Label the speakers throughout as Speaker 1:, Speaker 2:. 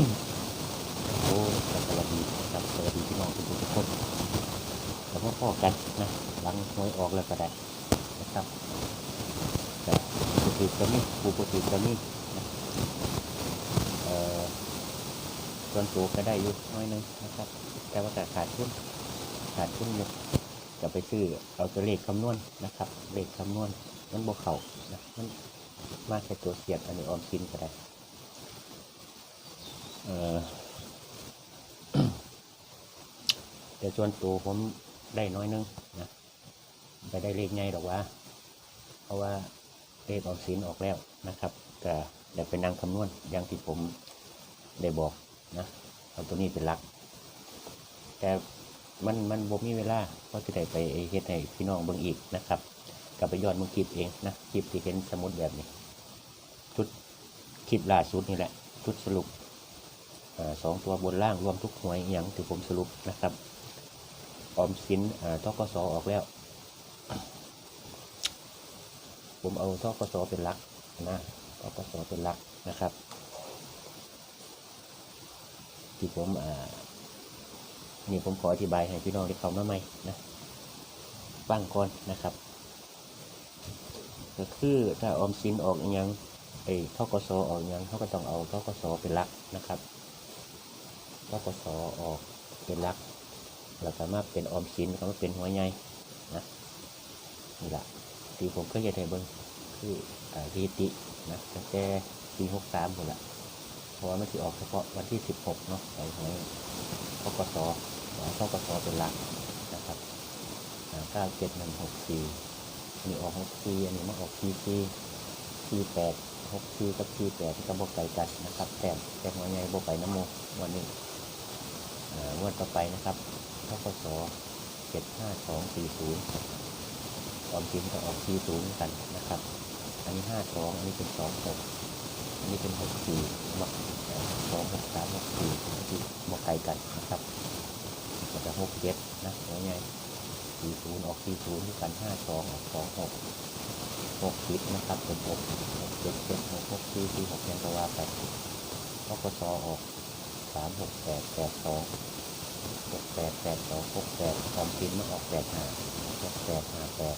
Speaker 1: โอ้สวัสดีครับสวัสดีพี่น้องทุกทุกคนแล้วก็พอกันนะหลังหวยออกแล้วก็ได้นะครับแต่ผู้ถือก็มีผู้ผู้ถือก็มีเอ่อส่วนตัวก็ได้อยู่น้อยนึงนะครับ แต่ว่าขาดทุนขาดทุนอยู่จะไปซื้อเอาตัวเลขคำนวณนะครับเลขคำนวณมันบวเขานะมันมาแค่ตัวเสียบอันนี้ออมสินก็ได้ แต่ส่วนตัวผมได้น้อยนึงนะไปได้เลขไงหรอกว่า เพราะว่าเลขออมสินออกแล้วนะครับก็เดี๋ยวไปนั่งคำนวณอย่างที่ผมได้บอกนะเอาตัวนี้เป็นหลัก แต่มันมันบ่มีเวลาเพราะจะได้ไปเฮ็ดให้พี่น้องเบิ่งอีกนะครับกลับไปย้อนมึงคลิปเองนะคลิปที่เห็นสมุดแบบนี้ชุดคลิปล่าสุดนี่แหละชุดสรุป สองตัวบนล่างรวมทุกหน่วยอย่างที่ผมสรุปนะครับออมสินอ่าทกสออกแล้ว ผมเอาทกสเป็นหลักนะทกสเป็นหลักนะครับ ที่ผมนี่ผมขออธิบายให้พี่น้องได้เข้ามาใหม่นะฟังก่อนนะครับ ก็คือถ้าออมสินออกอย่างไอ้ทกสออกอย่างเขาก็ต้องเอาทกสเป็นหลักนะครับ ทกสออกเป็นหลักแล้วก็มารถเป็นออมสินก็มาเป็นหัวใหญ่นะนี่แหละที่ผมก็จะได้เบิ่งคืออ่ารีตินะตั้งแต่ปีหกสามหมดละเพราะว่ามันจะออกเฉพาะวันที่สิบหกเนาะใส่หวยทกสเอาทกสเป็นหลักนะครับเก้าเจ็ดหนึ่งหกสี่อันนี้ออกหกสี่อันนี้มาออกสี่สี่สี่แปดหกสี่กับสี่แปดก็บอกไก่กันนะครับแต่แต่หัวใหญ่บอกไก่น้ำโมวันนี้ งวดต่อไปนะครับทกสเจ็ดห้าสองสี่ศูนย์ออมสินก็ออกสี่ศูนย์กันนะครับ อันนี้ห้าสองอันนี้เป็นสองหกอันนี้เป็นหกสี่มาสองหกสามหกสี่ที่บอกไกลกันนะครับมันจะหกเจ็ดนะหัวใหญ่สี่ศูนย์ออกสี่ศูนย์ด้วยกันห้าสองออกสองหกหกสิบนะครับเป็นหกหกเจ็ดเจ็ดหกหกสี่สี่หกยังก็ว่าไปทกสออก สามหกแปดแปดสองหกแปดแปดสองหกแปดออมสินมาออกแปดห้าหกแปดห้าแปด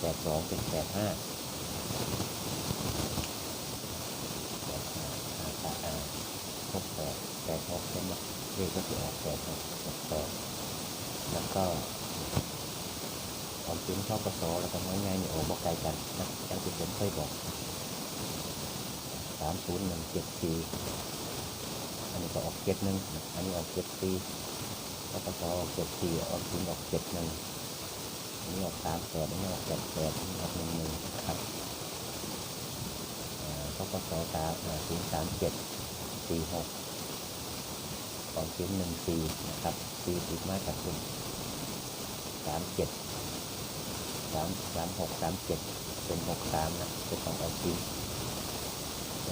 Speaker 1: แปดสองเป็นแปดห้าแปดห้าห้าแปดห้าหกแปดแปดหกเป็นมเลขก็จะออกแปดหกหกแปดแล้วก็ออมสินชอบกระสอแล้วก็น้อยไงเนี่โอ้บอกไกลกันนะอย่างที่ผมเคยบอกสามศูนย์หนึ่งเจ็ดสี่ ก็ออกเจ็ดหนึ่งอันนี้ออกเจ็ดสี่แล้วก็ออกเจ็ดสี่ออกถึงออกเจ็ดหนึ่งอันนี้ออกสามแปดอันนี้ออกแปดแปดอันนี้ออกหนึ่งหนึ่งครับอ่าเขาก็สอตามถึงสามเจ็ดสี่หกออกถึงหนึ่งสี่นะครับสี่ติดมาจากคุณสามเจ็ดสามสามหกสามเจ็ดเป็นหกสามนะเป็นของออกจริง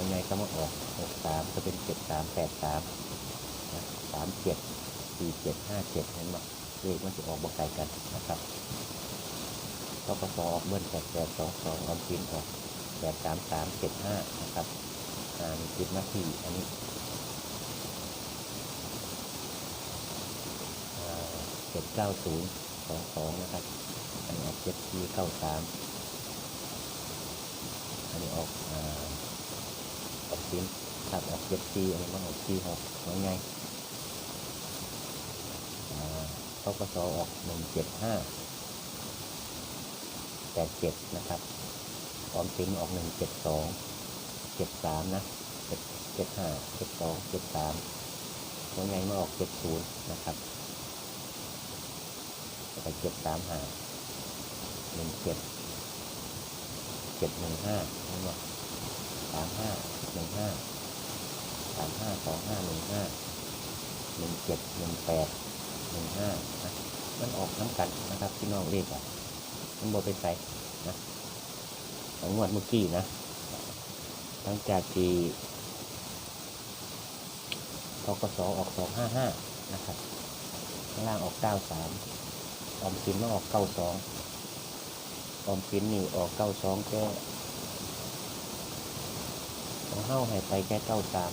Speaker 1: ยังไงก็มาออกหกสามก็เป็นเจ็ดสามแปดสามนะสามเจ็ดสี่เจ็ดห้าเจ็ดเห็นไหมเลขมันจะออกบอกไก่กันนะครับทกสออกเบิ้ลแปดแปดสองสองออมสินออกแปดสามสามเจ็ดห้านะครับอ่ามีสิบนาทีอันนี้เจ็ดเก้าศูนย์สองสองนะครับ อันนี้ออกเจ็ดสี่เก้าสามอันนี้ออก อ่าออกชิ้นถัดออกเจ็ดซีอันนี้มันออกซีหกว่าไงอ่าทกสอออกหนึ่งเจ็ดห้าแปดเจ็ดนะครับออมสินออกหนึ่งเจ็ดสองเจ็ดสามนะเจ็ดเจ็ดห้าเจ็ดสองเจ็ดสามว่าไงมาออกเจ็ดศูนย์นะครับแล้วก็เจ็ดสามห้าหนึ่งเจ็ดเจ็ดหนึ่งห้านี่หมด สามห้าหนึ่งห้าสามห้าสองห้าหนึ่งห้าหนึ่งเจ็ดหนึ่งแปดหนึ่งห้านะมันออกน้ำกันนะครับพี่น้องเรียกอะมันบอเป็นไสนะของงวดเมื่อกี้นะหลังจากที่ทกสออกสองห้าห้านะครับข้างล่างออกเก้าสามออมสินมาออกเก้าสองออมสินนี่ออกเก้าสองแค่ ของเฮ้าให้ไปแค่เก้าสาม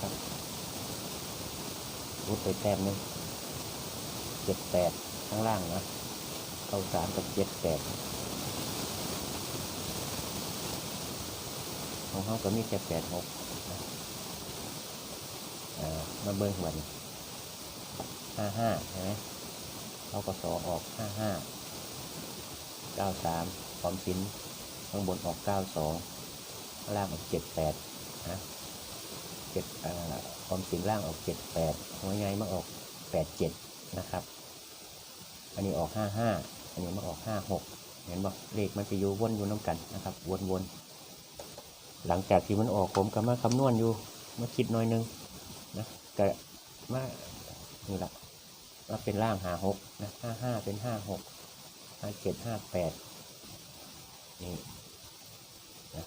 Speaker 1: ครับรุดไปแต้มหนึงเจ็ดแปดข้างล่างนะเก้าสามกับเจ็ดแปดของเฮ้าก็มีแค่แปดหกอ่ามาเบิ้งหัวนห้าห้าใช่ไหมเขาก็สอออกห้าห้าเก้าสามความสินข้างบนออกเก้าสอง ล่างออกเจ็ดแปดนะเจ็ดความสินล่างออกเจ็ดแปดหัวใหญ่มาออกแปดเจ็ดนะครับ อันนี้ออกห้าห้าอันนี้มาออกห้าหกเห็นบอกเลขมันจะอยู่วนอยู่น้ำกันนะครับ วนวนๆหลังจากที่มันออกผมก็มาคำนวณอยู่มาคิดหน่อยนึงนะก็มานี่แหละมาเป็นล่างหาหกนะห้าห้าเป็นห้าหกห้าเจ็ดห้าแปดนี่นะ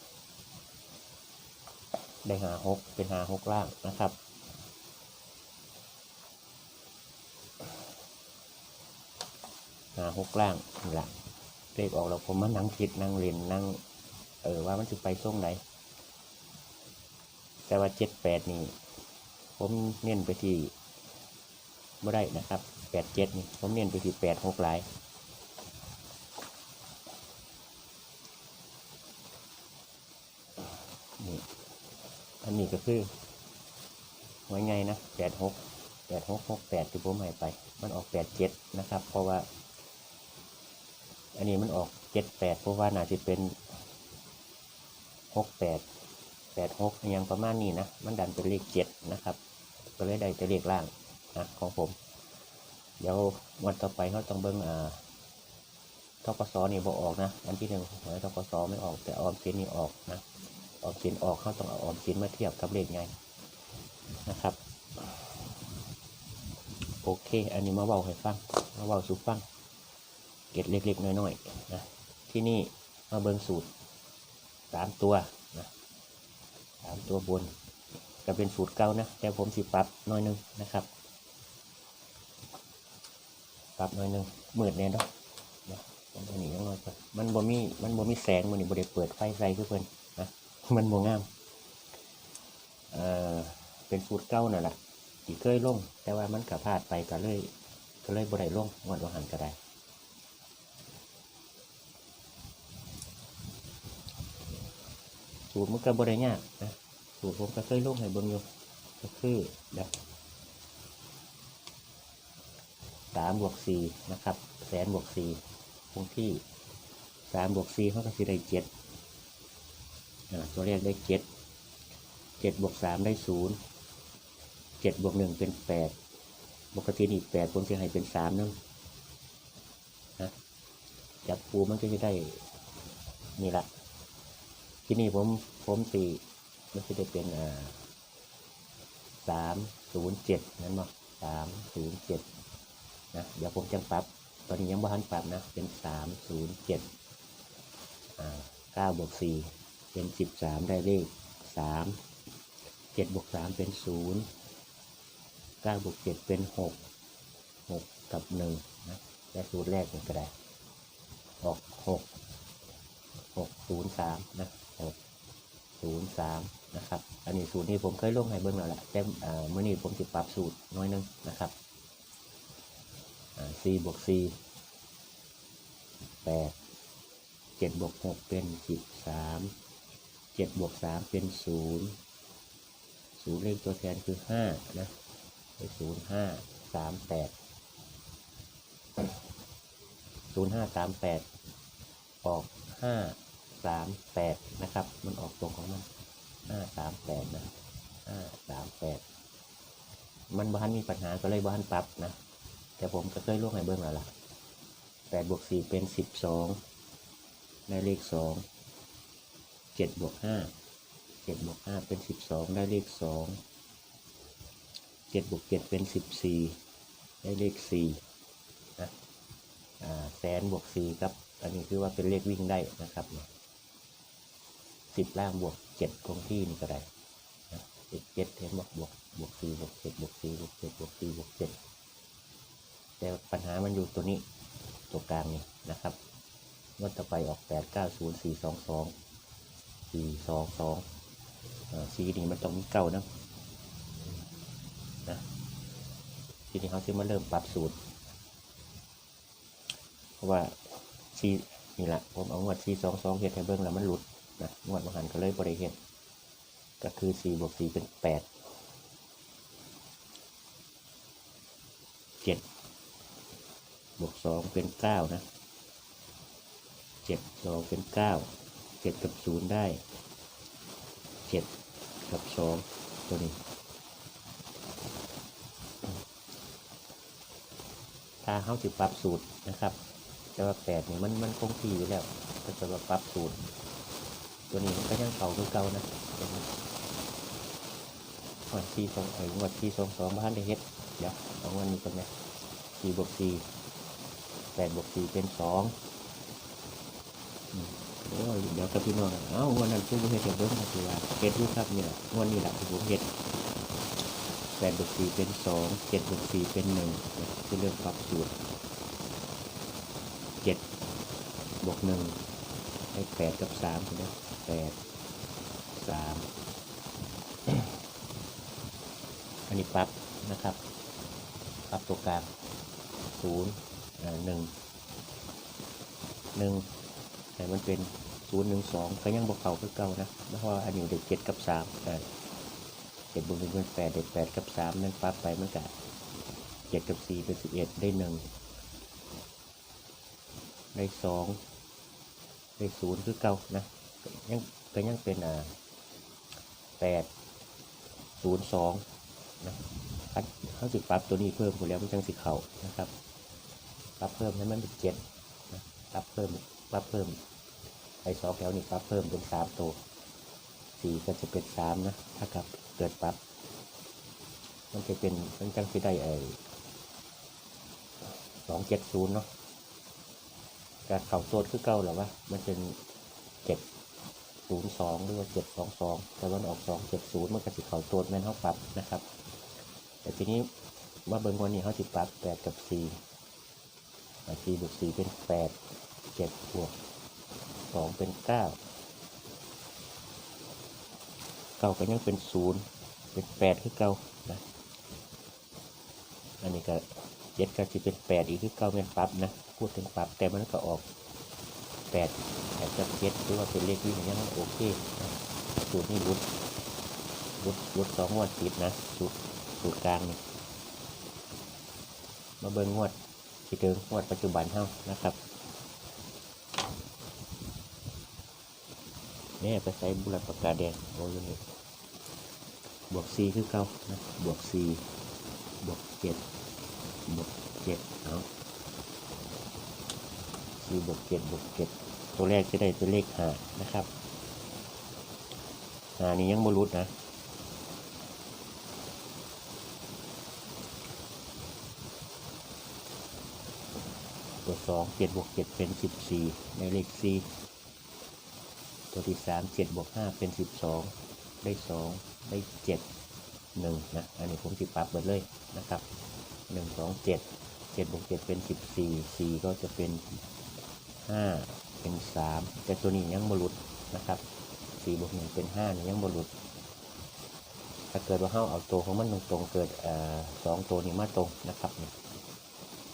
Speaker 1: ได้หาหกเป็นหาหกล่างนะครับ หาหกล่างนี่แหละเลขออกแล้วผมมานั่งคิดนั่งเรียนนั่งเออว่ามันจะไปช่วงไหนแต่ว่าเจ็ดแปดนี่ผมเน้นไปที่ไม่ได้นะครับแปดเจ็ดนี่ผมเน้นไปที่แปดหกหลายนี่ อันนี้ก็คือไว้ไงนะแปดหกแปดหกหกแปดที่ผมให้ไป มันออกแปดเจ็ดนะครับ เพราะว่า อันนี้มันออกเจ็ดแปดเพราะว่าน่าจะเป็นหกแปดแปดหกยังประมาณนี้นะ มันดันเป็นเลขเจ็ดนะครับ ก็เลยได้แต่เลขล่างนะของผม เดี๋ยววันต่อไปเขาต้องเบิ้งอ่าทกศนี่บอออกนะ อันที่หนึ่งหวยทกศไม่ออกแต่ออมสินนี่ออกนะ ออมสินออกเข้าต้องเอาออมสินมาเทียบกับเลขไงนะครับ โอเค อันนี้มาเว้าให้ฟังมาเว้าสู่ฟัง เก็ดเล็กๆน้อยๆนะที่นี่มาเบิ่งสูตรสามตัวนะสามตัวบนก็เป็นสูตรเก่านะแต่ผมสิปรับน้อยหนึงนะครับ ปรับน้อยหนึงมืดแน่เนาะนะผมตัวนี้ยังน้อยไปมันบ่มีมันบ่มีแสงมันนี่บ่ได้เปิดไฟใส่คือเพิ่นน มันบ่งามเอ่อเป็นสูตรเก่านั่นแหละที่เคยลง แต่ว่ามันก็พาดไปก็เลยก็เลยบ่ได้ลงงวดว่าหันก็ได้สูตรมันก็บริยากนะสูตรผมก็เคยลงให้เบิ่งอยู่ก็คือแบบสามบวกสี่นะครับ แสนบวกสี่คงที่สามบวกสี่เขาก็สิได้เจ็ด ตัวเลขได้เจ็ดเจ็ดบวกสามได้ศูนย์เจ็ดบวกหนึ่งเป็นแปดปกตินี่แปดผมจะให้เป็นสามนั่นนะจับปูมันก็จะได้นี่ละที่นี่ผมผมตีมันจะได้เป็นอ่าสามศูนย์เจ็ดนั่นมั้งสามศูนย์เจ็ดนะเดี๋ยวผมจะปรับตอนนี้ยังไม่ทันปรับนะเป็นสามศูนย์เจ็ดอ่าเก้าบวกสี่ เป็นสิบสามได้เลขสามเจ็ดบวกสามเป็นศูนย์เก้าบวกเจ็ดเป็นหกหกกับหนึ่งนะแต่สูตรแรกมันก็ได้ออกหกหกศูนย์สามนะหกศูนย์สามนะครับ อันนี้สูตรนี้ผมเคยลงให้เบิ้งแล้วแหละแต่อ่าเมื่อนี้ผมจะปรับสูตรน้อยนึงนะครับสี่บวกสี่แปดเจ็ดบวกหกเป็นสิบสาม เจ็ดบวกสามเป็นศูนย์ศูนย์เลขตัวแทนคือห้านะเป็นศูนย์ห้าสามแปดศูนย์ห้าสามแปดออกห้าสามแปดนะครับ มันออกตรงของมันห้าสามแปดนะห้าสามแปดมันบ้านมีปัญหาก็เลยบ้านปรับนะ แต่ผมก็เคยลงให้เบิ้องแล้วล่ะแปดบวกสี่เป็นสิบสองได้เลขสอง เจ็ดบวกห้าเจ็ดบวกห้าเป็นสิบสองได้เลขสองเจ็ดบวกเจ็ดเป็นสิบสี่ได้เลขสี่นะแสนบวกสี่ครับ อันนี้คือว่าเป็นเลขวิ่งได้นะครับสิบล่างบวกเจ็ดคงที่นี่ก็ได้นะเจ็ดเจ็ดเห็นบอกบวกบวกสี่บวกเจ็ดบวกสี่บวกเจ็ดบวกสี่บวกเจ็ดแต่ปัญหามันอยู่ตัวนี้ตัวกลางนี่นะครับงวดต่อไปออกแปดเก้าศูนย์สี่สองสอง สี่สองสองสี่นี่มันต้องมีเก้านะนะทีนี้เขาจะมาเริ่มปรับสูตร เพราะว่าซีนี่แหละผมเอางวดซีสองสองเฮ็ดให้เบิ้งแล้วมันหลุดนะงวดมหันก็เลยบริเฮ็ดก็คือสี่บวกสี่เป็นแปดเจ็ดบวกสองเป็นเก้านะเจ็ดสองเป็นเก้า จ็ดกับศูนย์ได้เจ็ดกับสองตัวนี้ ถ้าเขาสิปรับสูตรนะครับ แต่ว่าแปดนี่ยมันมันคงที่อยู่แล้วก็จะมาปรับสูตร ตัวนี้มันก็ยังเก่าคือเก่านะตัวนี้วันที่สองไอ้งวดที่สองสองบ้านได้เฮ็ดเดี๋ยวเอาวันนี้ก่อนนะสี่บวกสี่แปดบวกสี่เป็นสอง โอ้ยเดี๋ยวกับพี่น้องเอ้าวันนั้นผู้บริเฮ็ดเบิ้งก็คือว่าเฮ็ดรู้ครับเนี่ยงวันนี้แหละที่ผมเฮ็ดแปดบวกสี่เป็นสองเจ็ดบวกสี่เป็นหนึ่งคือเรื่องปรับสูตรเจ็ดบวกหนึ่งให้แปดกับสามใช่ไหมแปดสามอันนี้ปรับนะครับ ปรับตัวกลางศูนย์หนึ่งหนึ่ง แต่มันเป็นศูนย์หนึ่งสองก็ยังบวกเก่าคือเก่านะเพราะว่าอันนี้เด็กเจ็ดกับสามเจ็ดบวกหนึ่งเป็นแปดเด็กแปดกับสามนั่นปั๊บไปมันก็เจ็ดกับสี่เป็นสิบเอ็ดได้หนึ่งได้สองได้ศูนย์คือเก่านะยังก็ยังเป็นอ่าแปดศูนย์สองนะคัดเขาสิปรับตัวนี้เพิ่มหมดแล้วมันจังสิเข่านะครับปรับเพิ่มให้มันเป็นเจ็ดนะปรับเพิ่ม ปรับเพิ่มไอ้สองแถวนี่ปรับเพิ่มเป็นสามตัวสี่ก็จะเป็นสามนะ ถ้ากับเกิดปรับ มันจะเป็นมันจังสิได้ไอ้สองเจ็ดศูนย์เนาะการเข่าโซดคือเก่าหรอวะมันเป็นเจ็ดศูนย์สองหรือว่าเจ็ดสองสองแต่วันออกสองเจ็ดศูนย์มันก็สิเข่าโซดแม่นเขาปรับนะครับ แต่ทีนี้มาเบิ่งวันนี้เขาสิปรับแปดกับสี่สี่บวกสี่เป็นแปด เจ็ดบวกสองเป็นเก้าเก่าก็ยังเป็นศูนย์เป็นแปดคือเก่านะอันนี้ก็เจ็ดก็จะเป็นแปดอีกคือเก่าเป็นปรับนะพูดถึงปรับแต่มันก็ออกแปดแปดกับเจ็ดหรือว่าเป็นเลขวิ่งอย่างนั้นโอเคนะสูตรนี้รุดรุดรุดสองงวดติดนะสูตรสูตรกลางนี่มาเบิ่งงวดที่เดิมงวดปัจจุบันเท่านะครับ เนี่ยไปใส่บุรปากกาแดงโอ้ยนี่บวกสี่คือเก่านะบวกสี่บวกเจ็ดบวกเจ็ดเอาสี่บวกเจ็ดบวกเจ็ดตัวแรกจะได้ตัวเลขหานะครับหานี้ยังบรุษนะตัวสองเจ็ดบวกเจ็ดเป็นสิบสี่ในเลขสี่ ตัวที่สามเจ็ดบวกห้าเป็นสิบสองได้สองได้เจ็ดหนึ่งนะ อันนี้ผมสิปรับหมดเลยนะครับหนึ่งสองเจ็ดเจ็ดบวกเจ็ดเป็นสิบสี่สี่ก็จะเป็นห้าเป็นสามแต่ตัวนี้ยังบรุษนะครับสี่บวกหนึ่งเป็นห้านี่ยังบรุษถ้าเกิดว่าเ้าเอาตัวของมันตรงๆเกิดสองตัวนี้มาตรงนะครับนี่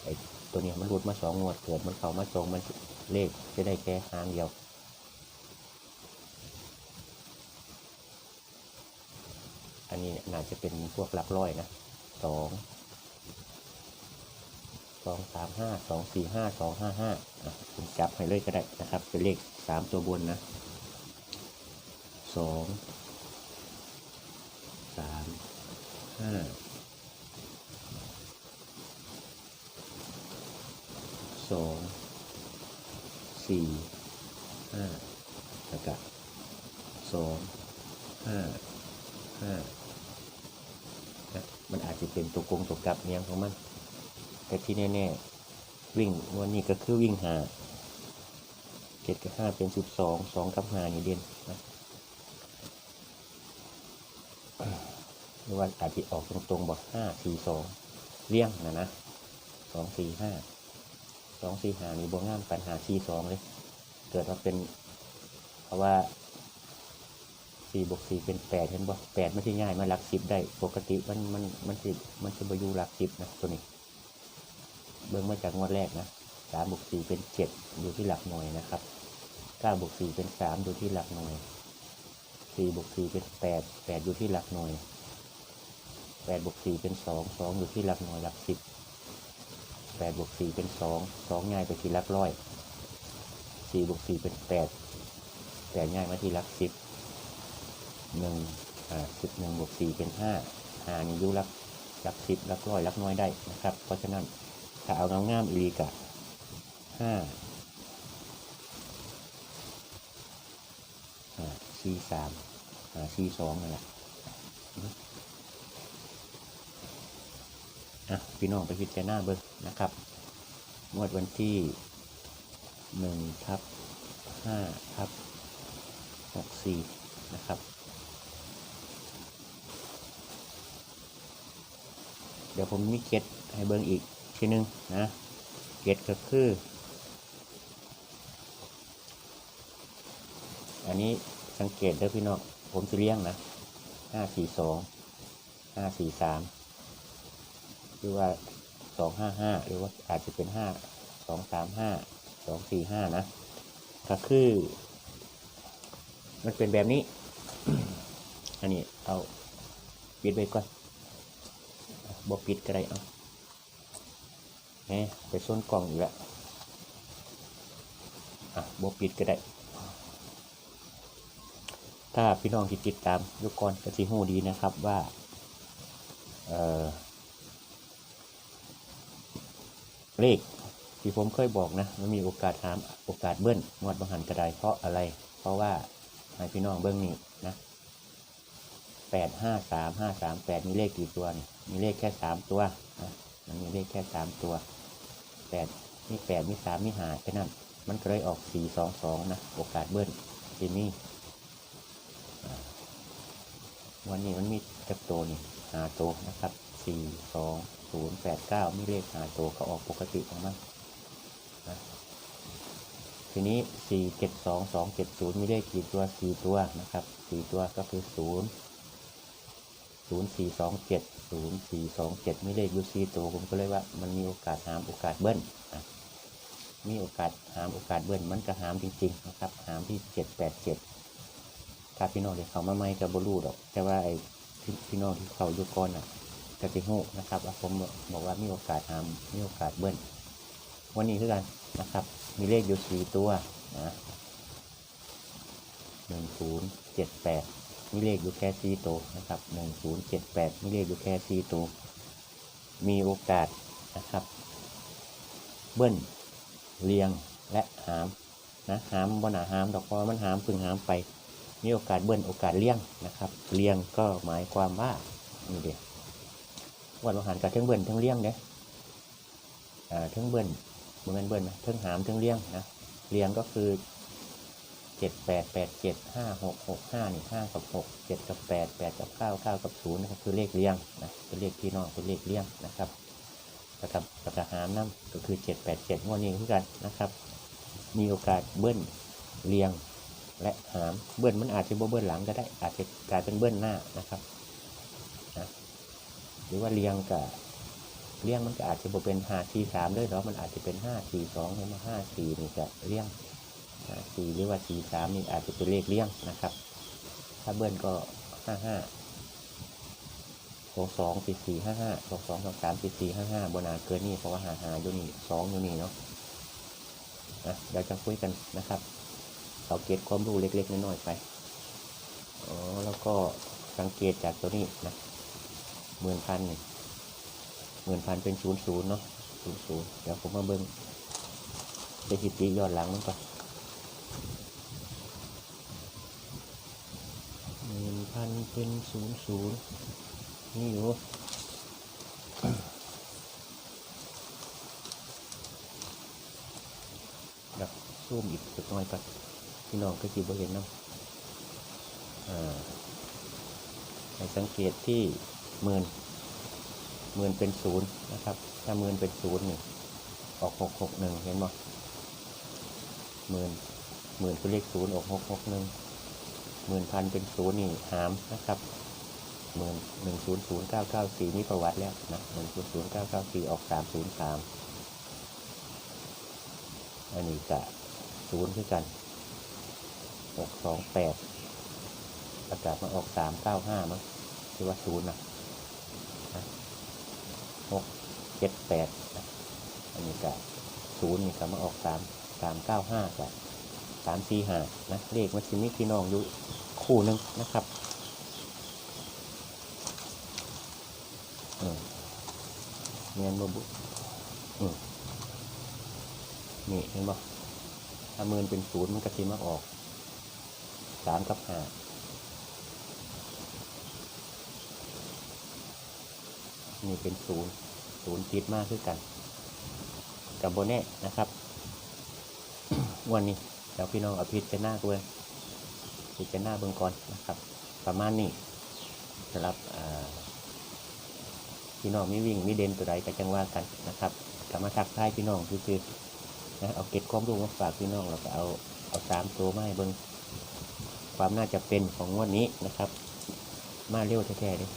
Speaker 1: ไอตัวนี้มันหลุดมาสองงวดเกิดมันเข้ามาตรงมันเลขจะได้แค่หางเดียว อันนี้น่าจะเป็นพวกหลักร้อยนะสองสองสามห้าสองสี่ห้าสองห้าห้าคุณจับให้เลยก็ได้นะครับ เป็นเลขสามตัวบนนะสองสามห้าสองสี่ห้าแล้วก็สองห้าห้านะมันอาจจะเป็นตัวกงตัวกลับเนียงของมัน แต่ที่แน่ๆวิ่งวันนี้ก็คือวิ่งหาเจ็ดกับห้าเป็นสิบสองสองกับห้านี่เด่นนะหรือว่าอาจจะออกตรงๆบอกห้าสี่สองเลี่ยงนะนะสองสี่ห้าสองสี่หานี่บวงงามกันหาสี่สองเลย เกิดมาเป็น เพราะว่าสี่บวกสี่เป็นแปดเห็นบ่แปดไม่ใช่ง่ายมาหลักสิบได้ ปกติมันมันมันสิมันจะบอยู่หลักสิบนะตัวนี้ เบิ่งมาจากงวดแรกนะสามบวกสี่เป็นเจ็ดอยู่ที่หลักหน่วยนะครับเก้าบวกสี่เป็นสามอยู่ที่หลักหน่วยสี่บวกสี่เป็นแปดแปดอยู่ที่หลักหน่วยแปดบวกสี่เป็นสองสองอยู่ที่หลักหน่วยหลักสิบแปดบวกสี่เป็นสองสองง่ายไปที่หลักร้อยสี่บวกสี่เป็นแปดแปดง่ายมาที่หลักสิบหนึ่งอ่าสิบหนึ่งบวกสี่เป็นห้าห้านี่อยู่หลักหลักสิบหลักร้อยหลักน้อยได้นะครับ เพราะฉะนั้น ถ้าเอางามงามๆอีกอะห้าอ่าสี่สามอ่าสี่สองนั่นแหละอะพี่น้องไปพิจารณาเบิ่งนะครับงวดวันที่หนึ่งทับห้าทับหกสี่นะครับ เดี๋ยวผมมีเก็ตให้เบิ่งอีก ทีหนึ่งนะเก็ตก็คือ อันนี้สังเกตเด้อพี่น้องผมจะเลี้ยงนะห้าสี่สองห้าสี่สามหรือว่าสองห้าห้าหรือว่าอาจจะเป็นห้าสองสามห้าสองสี่ห้านะก็คือ มันเป็นแบบนี้ อันนี้เอาปิดไว้ก่อนบอกปิดก็ได้เอา แหมไปส้นกล่องอีกแล้วอะบอปิดก็ได้ ถ้าพี่น้องที่ติดตามยุกรกสิหูดีนะครับว่า เออเลขที่ผมเคยบอกนะ มันมีโอกาสถามโอกาสเบิ้ลงวดบังหันกระไดเพราะอะไร เพราะว่าให้พี่น้องเบิ้งนี่นะแปดห้าสามห้าสามแปดมีเลขกี่ตัวนี่มีเลขแค่สามตัวนะมันมีเลขแค่สามตัว แปดมีแปดมีสามมีหาแค่นั้น มันก็เลยออกสี่สองสองนะ โอกาสเบิ้ลที่นี่วันนี้มันมีจักโตนี่หาโตนะครับสี่สองศูนย์แปดเก้ามีเลขหาโตก็ออกปกติของมันนะทีนี้สี่เจ็ดสองสองเจ็ดศูนย์มีเลขกี่ตัวสี่ตัวนะครับสี่ตัวก็คือศูนย์ ศูนย์สี่สองเจ็ดศูนย์สี่สองเจ็ดมีเลขยู่สี่ตัวผมก็เลยว่ามันมีโอกาสหามโอกาสเบิ้ลมีโอกาสหามโอกาสเบิ้ลมันก็หามจริงๆนะครับหามที่เจ็ดแปดเจ็ดถ้าพี่น้องที่เขามาไม่กับบรูดอก แต่ว่าไอ้พี่น้องที่เขายู่ก่อนอะกติหูนะครับว่าผมบอกว่ามีโอกาสทำมีโอกาสเบิ้ลวันนี้คือกันนะครับ มีเลขอยู่สี่ตัวนะหนึ่งศูนย์เจ็ดแปด มีเลขอยู่แค่สี่ตัวนะครับหนึ่งศูนย์เจ็ดแปดมีเลขอยู่แค่สี่ตัวมีโอกาสนะครับ เบิ้ลเรียงและหามนะหามบนหาหามดอกพราะว่ามันหามพึ่งหามไป มีโอกาสเบิ้ลโอกาสเลี่ยงนะครับเลี่ยงก็หมายความว่านี่เดียววันอาหารกับเทิงเบิ้ลเทิงเลี่ยงเนี่ยอ่าเทิงเบิ้ลเหมือนเบิ้ลนะเทิงหามเทิงเลี่ยงนะเลี่ยงก็คือ เจ็ดแปดแปดเจ็ดห้าหกหกห้านี่ห้ากับหกเจ็ดกับแปดแปดกับเก้าเก้ากับศูนย์นะครับคือเลขเลี่ยงนะเป็นเลขพี่น้องเป็นเลขเลี่ยงนะครับกับกับหามน้ำก็คือเจ็ดแปดเจ็ดงวดนี้คือนกันนะครับ มีโอกาสเบิ้ลเลี่ยงและหามเบิ้ลมันอาจจะเบิ้ลหลังก็ได้อาจจะกลายเป็นเบิ้ลหน้านะครับนะหรือว่าเรียงกับเรียงมันก็อาจจะบ่เป็นห้าสี่สามด้วยเนาะมันอาจจะเป็นห้าสี่สองหรือมาห้าสี่นี่ก็เรียง สี่หรือว่าสี่สามนี่อาจจะเป็นเลขเรียงนะครับ ถ้าเบิ้ลก็ห้าห้าสองสองสี่สี่ห้าห้าสองสองสองสามสี่สี่ห้าห้าบนอาเกินนี่เพราะว่าหาหาอยู่นี่สองอยู่นี่เนาะนะเดี๋ยวจะคุยกันนะครับสังเกตความรู้เล็กๆน้อยๆไปอ๋อแล้วก็สังเกตจากตัวนี้นะหมื่นพันนี่หมื่นพันเป็นศูนย์ศูนย์เนาะศูนย์ศูนย์เดี๋ยวผมมาเบิ้งสถิติย้อนหลังมันก่อนหมื่น พันเป็นศูนย์ศูนย์นี่อยู่ดี๋ยวซูมอีกสักหน่อยก่อนพี่น้องก็จีบเห็นเนาะอ่าให้สังเกตที่หมื่นหมื่นเป็นศูนย์นะครับ ถ้าหมื่นเป็นศูนย์หนี่งออกหกหกหนึ่งเห็นบ่หมื่นหมื่นเป็นเลขศูนย์ออกหกหกหนึ่ง หมื่นพันเป็นศูนย์นี่หามนะครับหมื่นหนึ่งศูนย์ศูนย์เก้าเก้าสี่นี่ประวัติแล้วนะหนึ่งศูนย์ศูนย์เก้าเก้าสี่ออกสามศูนย์สามอันนี้กะศูนย์คือกันหกสองแปดประกาศมาออกสามเก้าห้ามั้งคือว่าศูนย์นะหกเจ็ดแปดอันนี้กะศูนย์นี่ก็มาออกสามสามเก้าห้ากะ สามสี่ห้านะเลขมันสิมีพี่น้องอยู่คู่หนึ่งนะครับเนียนบบุนี่เห็นบ่ถ้ามื่นเป็นศูนย์มันก็สิมาออกสามกับห้านี่เป็นศูนย์ศูนย์ติดมากคือกัน กับโบเน่นะครับ วันนี้ เดี๋ยวพี่น้องเอาพิจารณาด้วยพิจารณาเบื้องก่อนนะครับ ประมาณนี้สำหรับพี่น้องมีวิ่งมีเด่นตัวใดก็จังว่ากันนะครับกลับมาทักทายพี่น้องคือๆนะเอาเก็บความรู้มาฝากพี่น้องแล้วก็เอาเอาสามตัวมาให้เบิ่งความน่าจะเป็นของงวันนี้นะครับ มาเร็วแท้ๆเลย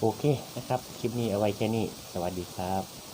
Speaker 1: โอเคนะครับ คลิปนี้เอาไว้แค่นี้ สวัสดีครับ